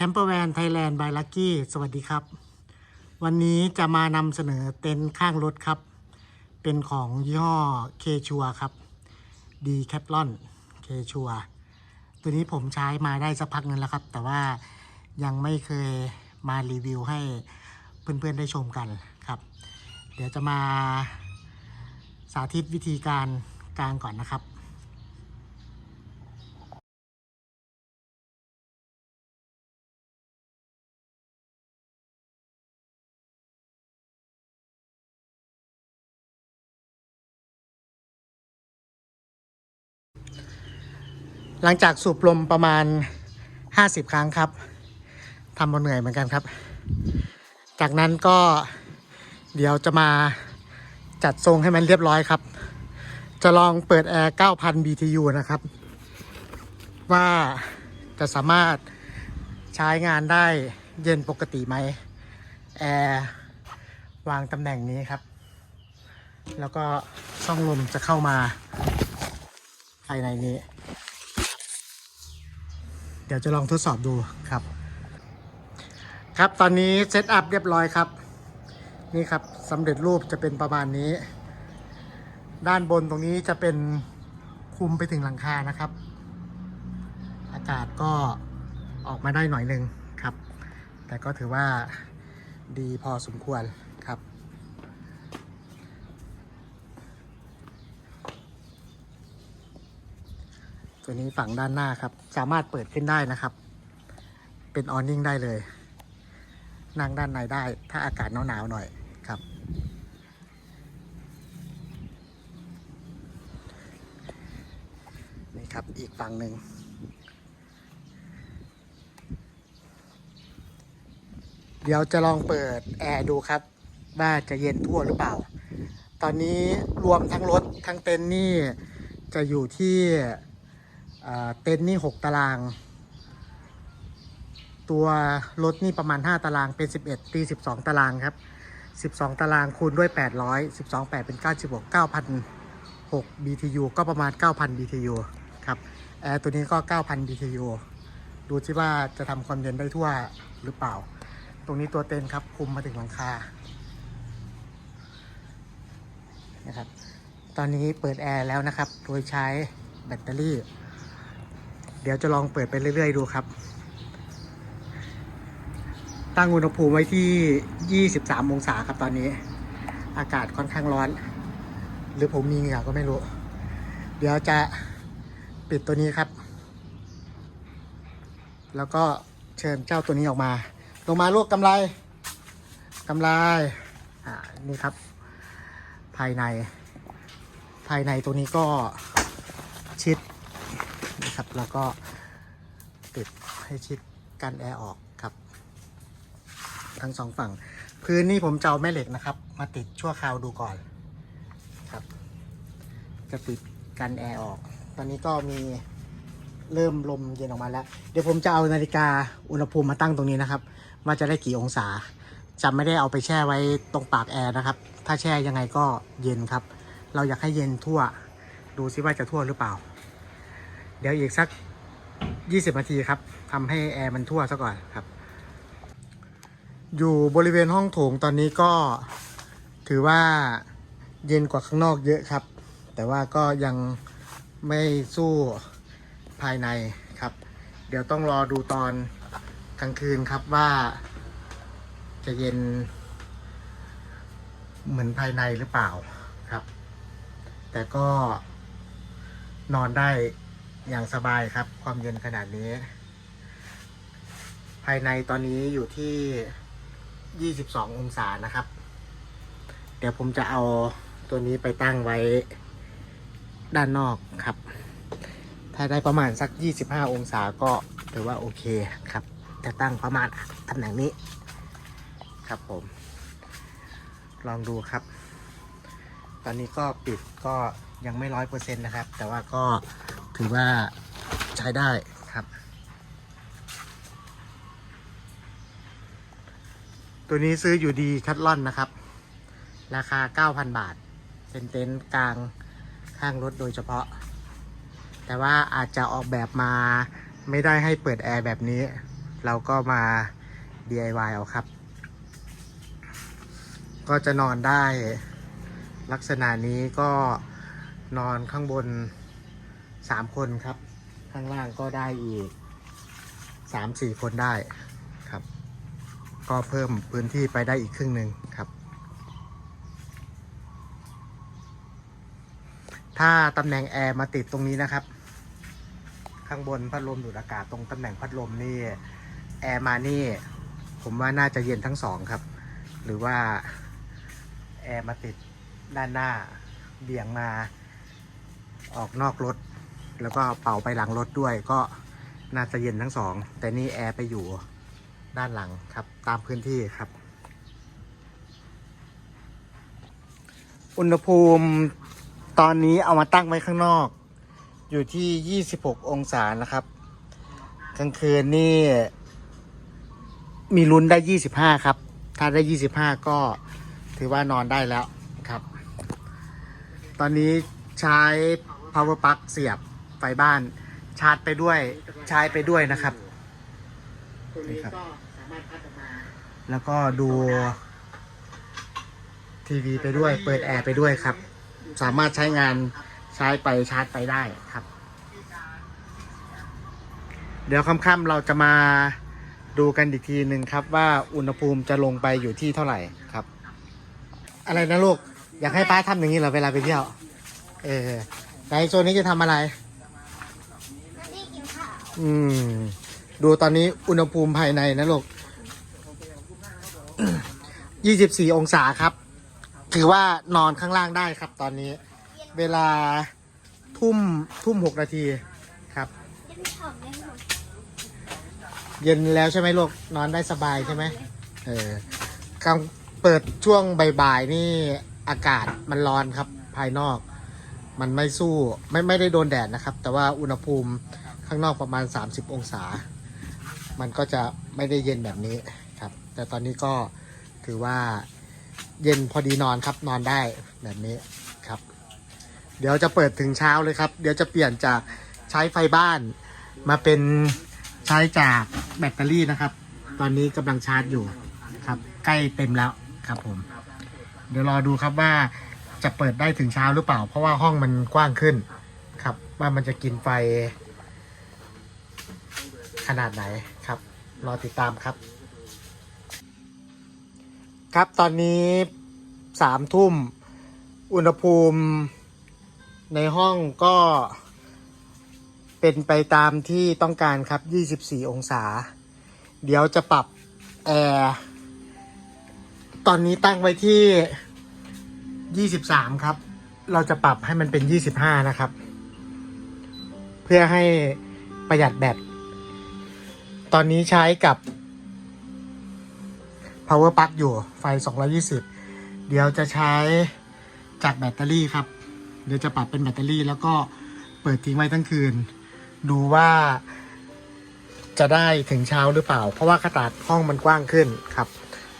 แคมเปอร์แวนไทยแลนด์บายลักกี้สวัสดีครับ วันนี้จะมานำเสนอเต็นท์ข้างรถครับ เป็นของยี่ห้อเคชัวครับดีแคปลอนเคชัวตัวนี้ผมใช้มาได้สักพักนึงแล้วครับ แต่ว่ายังไม่เคยมารีวิวให้เพื่อนๆได้ชมกันครับ เดี๋ยวจะมาสาธิตวิธีการกางก่อนนะครับ หลังจากสูบลมประมาณ 50 ครั้งครับทำมาเหนื่อยเหมือนกันครับ จากนั้นก็เดี๋ยวจะมาจัดทรงให้มันเรียบร้อยครับ จะลองเปิดแอร์ 9,000 BTU นะครับ ว่าจะสามารถใช้งานได้เย็นปกติไหม แอร์วางตำแหน่งนี้ครับ แล้วก็ช่องลมจะเข้ามาภายในนี้ เดี๋ยวจะลองทดสอบดูครับ ครับตอนนี้เซตอัพเรียบร้อยครับ นี่ครับสำเร็จรูปจะเป็นประมาณนี้ ด้านบนตรงนี้จะเป็นคุมไปถึงหลังคานะครับ อากาศก็ออกมาได้หน่อยหนึ่งครับ แต่ก็ถือว่าดีพอสมควรครับ ตัวนี้ฝั่งด้านหน้าครับ สามารถเปิดขึ้นได้นะครับ เป็นออนนิ่งได้เลย นั่งด้านในได้ ถ้าอากาศหนาวๆหน่อยครับ นี่ครับอีกฝั่งหนึ่งเดี๋ยวจะลองเปิดแอร์ดูครับ ว่าจะเย็นทั่วหรือเปล่า ตอนนี้รวมทั้งรถทั้งเต็นท์นี่จะอยู่ที่ เต็นท์นี่ 6 ตาราง ตัวรถนี่ประมาณ 5 ตารางเป็น 11 ตี 12 ตารางครับ 12 ตารางคูณด้วย 800 12 8 เป็น 96 9,006 BTU ก็ประมาณ 9,000 BTU ครับแอร์ตัวนี้ก็ 9,000 BTU ดูที่ว่าจะทำความเย็นได้ทั่วหรือเปล่า ตรงนี้ตัวเต็นท์ครับคุมมาถึงหลังคานะครับ ตอนนี้เปิดแอร์แล้วนะครับ โดยใช้แบตเตอรี่ เดี๋ยวจะลองเปิดไปเรื่อย ๆ ดูครับ ตั้งอุณหภูมิไว้ที่ 23 องศาครับตอนนี้ อากาศค่อนข้างร้อน หรือผมมีเหงื่อก็ไม่รู้ เดี๋ยวจะปิดตัวนี้ครับ แล้วก็เชิญเจ้าตัวนี้ออกมา ลงมาลูกกำไรกำไรอ่านี่ครับ ภายใน ภายในตัวนี้ก็ นะครับ แล้วก็ติดให้ชิดกันแอร์ออกครับ ทั้งสองฝั่ง พื้นนี่ผมจะเอาแม่เหล็กนะครับ มาติดชั่วคราวดูก่อนครับ จะติดกันแอร์ออก ตอนนี้ก็มีเริ่มลมเย็นออกมาแล้ว เดี๋ยวผมจะเอานาฬิกาอุณหภูมิมาตั้งตรงนี้นะครับ ว่าจะได้กี่องศาจะไม่ได้เอาไปแช่ไว้ตรงปากแอร์นะครับ ถ้าแช่ยังไงก็เย็นครับ เราอยากให้เย็นทั่ว ดูซิว่าจะทั่วหรือเปล่า เดี๋ยวอีกสัก 20 นาทีครับทำให้แอร์มันทั่วซะก่อนครับ อยู่บริเวณห้องโถงตอนนี้ก็ถือว่าเย็นกว่าข้างนอกเยอะครับ แต่ว่าก็ยังไม่สู้ภายในครับ เดี๋ยวต้องรอดูตอนกลางคืนครับว่าจะเย็น เหมือนภายในหรือเปล่าครับ แต่ก็นอนได้ อย่างสบายครับ ความเย็นขนาดนี้ ภายในตอนนี้อยู่ที่ 22 องศานะครับ เดี๋ยวผมจะเอาตัวนี้ไปตั้งไว้ด้านนอกครับ ถ้าได้ประมาณสัก 25 องศาก็ถือว่าโอเคครับ จะตั้งประมาณตำแหน่งนี้ครับผม ลองดูครับ ตอนนี้ก็ปิดก็ยังไม่ร้อยเปอร์เซ็นต์นะครับ แต่ว่าก็ ถือว่าใช้ได้ครับ ตัวนี้ซื้ออยู่ดีคัตลอนนะครับ ราคา 9,000 บาท เป็นเต็นท์กลางข้างรถโดยเฉพาะ แต่ว่าอาจจะออกแบบมาไม่ได้ให้เปิดแอร์แบบนี้ เราก็มา DIY เอาครับ ก็จะนอนได้ลักษณะนี้ก็นอนข้างบน 3คนครับ ข้างล่างก็ได้อีก3-4คนได้ครับ ก็เพิ่มพื้นที่ไปได้อีกครึ่งหนึ่งครับ ถ้าตำแหน่งแอร์มาติดตรงนี้นะครับ ข้างบนพัดลมดูดอากาศตรงตำแหน่งพัดลมนี่แอร์มานี่ ผมว่าน่าจะเย็นทั้งสองครับ หรือว่าแอร์มาติดด้านหน้าเบี่ยงมาออกนอกรถ แล้วก็เป่าไปหลังรถด้วยก็น่าจะเย็นทั้งสอง แต่นี่แอร์ไปอยู่ด้านหลังครับ ตามพื้นที่ครับ อุณหภูมิตอนนี้เอามาตั้งไว้ข้างนอก อยู่ที่ 26 องศานะครับ กลางคืนนี่ มีลุ้นได้ 25 ครับ ถ้าได้ 25 ก็ถือว่านอนได้แล้วครับ ตอนนี้ใช้ power plug เสียบ ไฟบ้าน ชาร์จไปด้วยใช้ไปด้วยนะครับนี่ครับแล้วก็ดูทีวีไปด้วย เปิดแอร์ไปด้วยครับ สามารถใช้งานใช้ไปชาร์จไปได้ครับ เดี๋ยวค่ำๆเราจะมาดูกันอีกทีหนึ่งครับ ว่าอุณหภูมิจะลงไปอยู่ที่เท่าไหร่ครับ อะไรนะลูก อยากให้ป้าทำอย่างนี้เหรอเวลาไปเที่ยว เออในโซนนี้จะทำอะไร ไม่ได้กินข้าว อืม ดูตอนนี้อุณหภูมิภายในนะลูก24องศาครับ ถือว่านอนข้างล่างได้ครับตอนนี้ เวลาทุ่มทุ่มหกนาทีครับเลยหมดเย็นแล้วใช่ไหมลูกนอนได้สบายใช่ไหมเออกลางเปิดช่วงบ่ายๆนี่อากาศมันร้อนครับภายนอก มันไม่สู้ไม่ไม่ได้โดนแดดนะครับ แต่ว่าอุณหภูมิ ข้างนอกประมาณ 30 องศา มันก็จะไม่ได้เย็นแบบนี้ครับ แต่ตอนนี้ก็ถือว่าเย็นพอดีนอนครับนอนได้แบบนี้ครับ เดี๋ยวจะเปิดถึงเช้าเลยครับ เดี๋ยวจะเปลี่ยนจากใช้ไฟบ้าน มาเป็นใช้จากแบตเตอรี่นะครับ ตอนนี้กำลังชาร์จอยู่ครับ ใกล้เต็มแล้วครับผม เดี๋ยวรอดูครับว่าจะเปิดได้ถึงเช้าหรือเปล่า เพราะว่าห้องมันกว้างขึ้นครับ ว่ามันจะกินไฟ ขนาดไหนครับ รอติดตามครับ ครับตอนนี้สามทุ่ม อุณหภูมิในห้องก็เป็นไปตามที่ต้องการครับ 24 องศา เดี๋ยวจะปรับแอร์ตอนนี้ตั้งไว้ที่ 23 ครับ เราจะปรับให้มันเป็น 25 นะครับ เพื่อให้ประหยัดแบต ตอนนี้ใช้กับ power plug อยู่ไฟ 220 เดี๋ยวจะใช้จากแบตเตอรี่ครับ เดี๋ยวจะปรับเป็นแบตเตอรี่ แล้วก็เปิดทิ้งไว้ทั้งคืน ดูว่าจะได้ถึงเช้าหรือเปล่า เพราะว่าขนาดห้องมันกว้างขึ้นครับ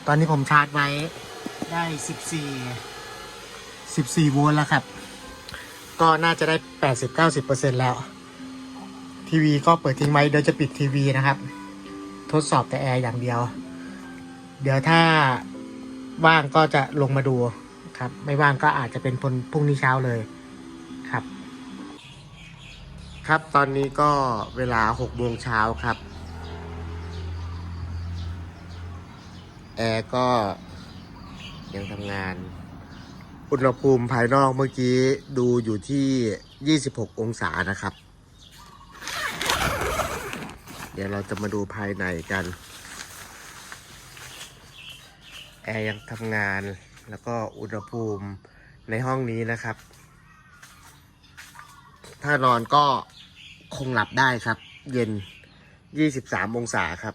ตอนนี้ผมชาร์จไว้ได้ 14 14 โวลต์แล้วครับ ก็น่าจะได้ 80-90%แล้ว ทีวีก็เปิดทิ้งไว้เดี๋ยวจะปิดทีวีนะครับ ทดสอบแต่แอร์อย่างเดียว เดี๋ยวถ้าว่างก็จะลงมาดูครับ ไม่ว่างก็อาจจะเป็นพนพรุ่งนี้เช้าเลยครับ ครับตอนนี้ก็เวลาหกโมงเช้าครับ แอร์ก็ยังทำงาน อุณหภูมิภายนอกเมื่อกี้ดูอยู่ที่ 26 องศานะครับ ดี๋ยวเราจะมาดูภายในกัน แอร์ยังทำงาน แล้วก็อุณหภูมิในห้องนี้นะครับ ถ้านอนก็คงหลับได้ครับ เย็น 23 องศาครับ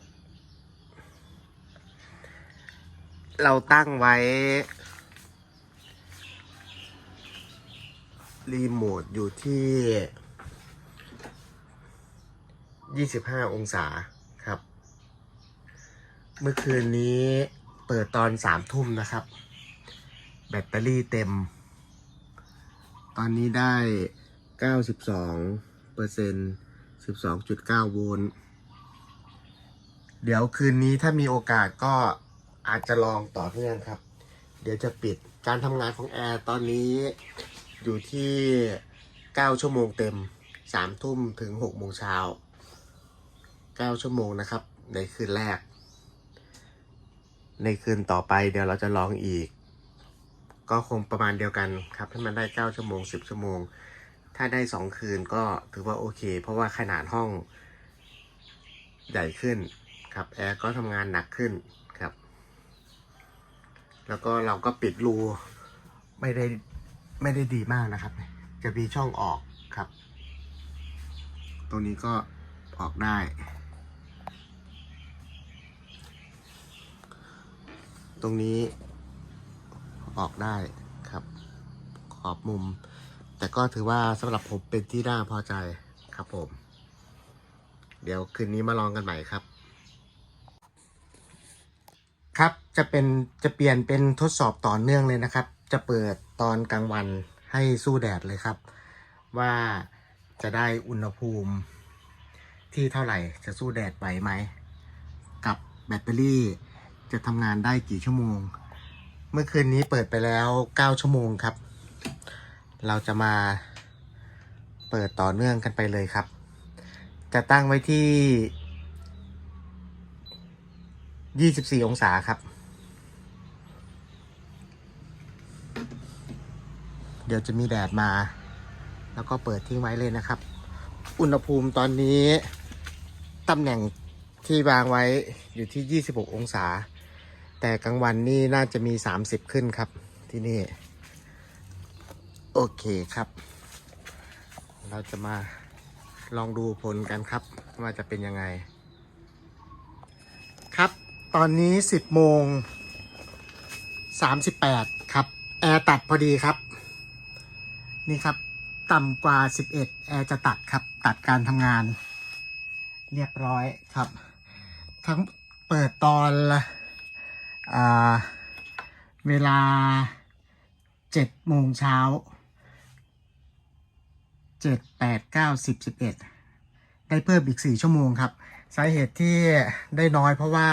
เราตั้งไว้ รีโมทอยู่ที่ 25 องศาครับ เมื่อคืนนี้เปิดตอนสามทุ่มนะครับ แบตเตอรี่เต็ม ตอนนี้ได้ 92เปอร์เซ็นต์12.9 โวลต์เดี๋ยวคืนนี้ถ้ามีโอกาสก็อาจจะลองต่อเนื่องครับ เดี๋ยวจะปิดการทำงานของแอร์ตอนนี้อยู่ที่ 9 ชั่วโมงเต็ม 3 ทุ่มถึง 6 โมงเช้า 9 ชั่วโมงนะครับ ในคืนแรก ในคืนต่อไปเดี๋ยวเราจะลองอีก ก็คงประมาณเดียวกันครับให้มันได้ 9 ชั่วโมง 10 ชั่วโมง ถ้าได้ 2 คืนก็ถือว่าโอเค เพราะว่าขนาดห้องใหญ่ขึ้นครับแอร์ก็ทำงานหนักขึ้นครับ แล้วก็เราก็ปิดรูไม่ได้ไม่ได้ดีมากนะครับ จะมีช่องออกครับ ตรงนี้ก็ออกได้ ตรงนี้ออกได้ครับ ขอบมุม แต่ก็ถือว่าสำหรับผมเป็นที่น่าพอใจครับผม เดี๋ยวคืนนี้มาลองกันใหม่ครับ ครับจะเป็นจะเปลี่ยนเป็นทดสอบต่อเนื่องเลยนะครับ จะเปิดตอนกลางวันให้สู้แดดเลยครับ ว่าจะได้อุณหภูมิที่เท่าไหร่จะสู้แดดไหวไหม กับแบตเตอรี่ จะทำงานได้กี่ชั่วโมง เมื่อคืนนี้เปิดไปแล้ว 9 ชั่วโมงครับ เราจะมาเปิดต่อเนื่องกันไปเลยครับ จะตั้งไว้ที่ 24 องศาครับ เดี๋ยวจะมีแดดมา แล้วก็เปิดทิ้งไว้เลยนะครับ อุณหภูมิตอนนี้ตำแหน่งที่วางไว้อยู่ที่ 26 องศา แต่กลางวันนี่น่าจะมี 30 ขึ้นครับที่นี่ โอเคครับ เราจะมาลองดูผลกันครับ ว่าจะเป็นยังไง ครับตอนนี้ 10โมง38 ครับ แอร์ตัดพอดีครับ นี่ครับ ต่ำกว่า 11 แอร์จะตัดครับ ตัดการทำงาน เรียบร้อยครับ ทั้งเปิดตอนละ เวลา7โมงเช้า7 8 9 10 11ได้เพิ่มอีก4ชั่วโมงครับ สาเหตุที่ได้น้อยเพราะว่า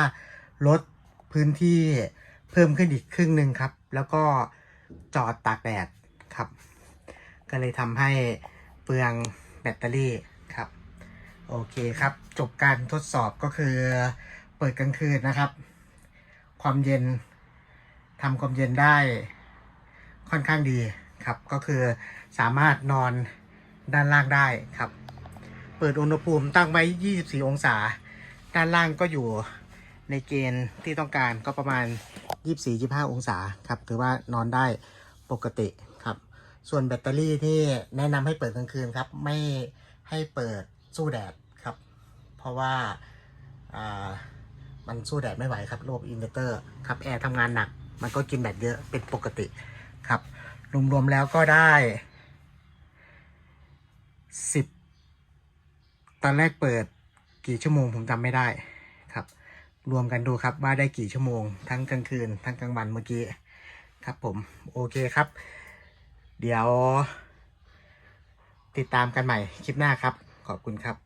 ลดพื้นที่เพิ่มขึ้นอีกครึ่งหนึ่งครับ แล้วก็จอดตากแดดครับ ก็เลยทำให้เปลืองแบตเตอรี่ครับ โอเคครับ จบการทดสอบก็คือเปิดกลางคืนนะครับ ความเย็นทำความเย็นได้ค่อนข้างดีครับ ก็คือสามารถนอนด้านล่างได้ครับ เปิดอุณหภูมิตั้งไว้ 24 องศา ด้านล่างก็อยู่ในเกณฑ์ที่ต้องการก็ประมาณ 24-25 องศาครับถือว่านอนได้ปกติครับ ส่วนแบตเตอรี่ที่แนะนำให้เปิดกลางคืนครับ ไม่ให้เปิดสู้แดดครับ เพราะว่าอ่า มันสู้แดดไม่ไหวครับระบบอินเวอร์เตอร์ครับแอร์ทำงานหนัก มันก็กินแบตเยอะเป็นปกติครับรวมๆแล้วก็ได้สิบตอนแรกเปิดกี่ชั่วโมงผมจำไม่ได้ครับ รวมกันดูครับว่าได้กี่ชั่วโมง ทั้งกลางคืน ทั้งกลางวันเมื่อกี้ครับผมโอเคครับ เดี๋ยว ติดตามกันใหม่คลิปหน้าครับ ขอบคุณครับ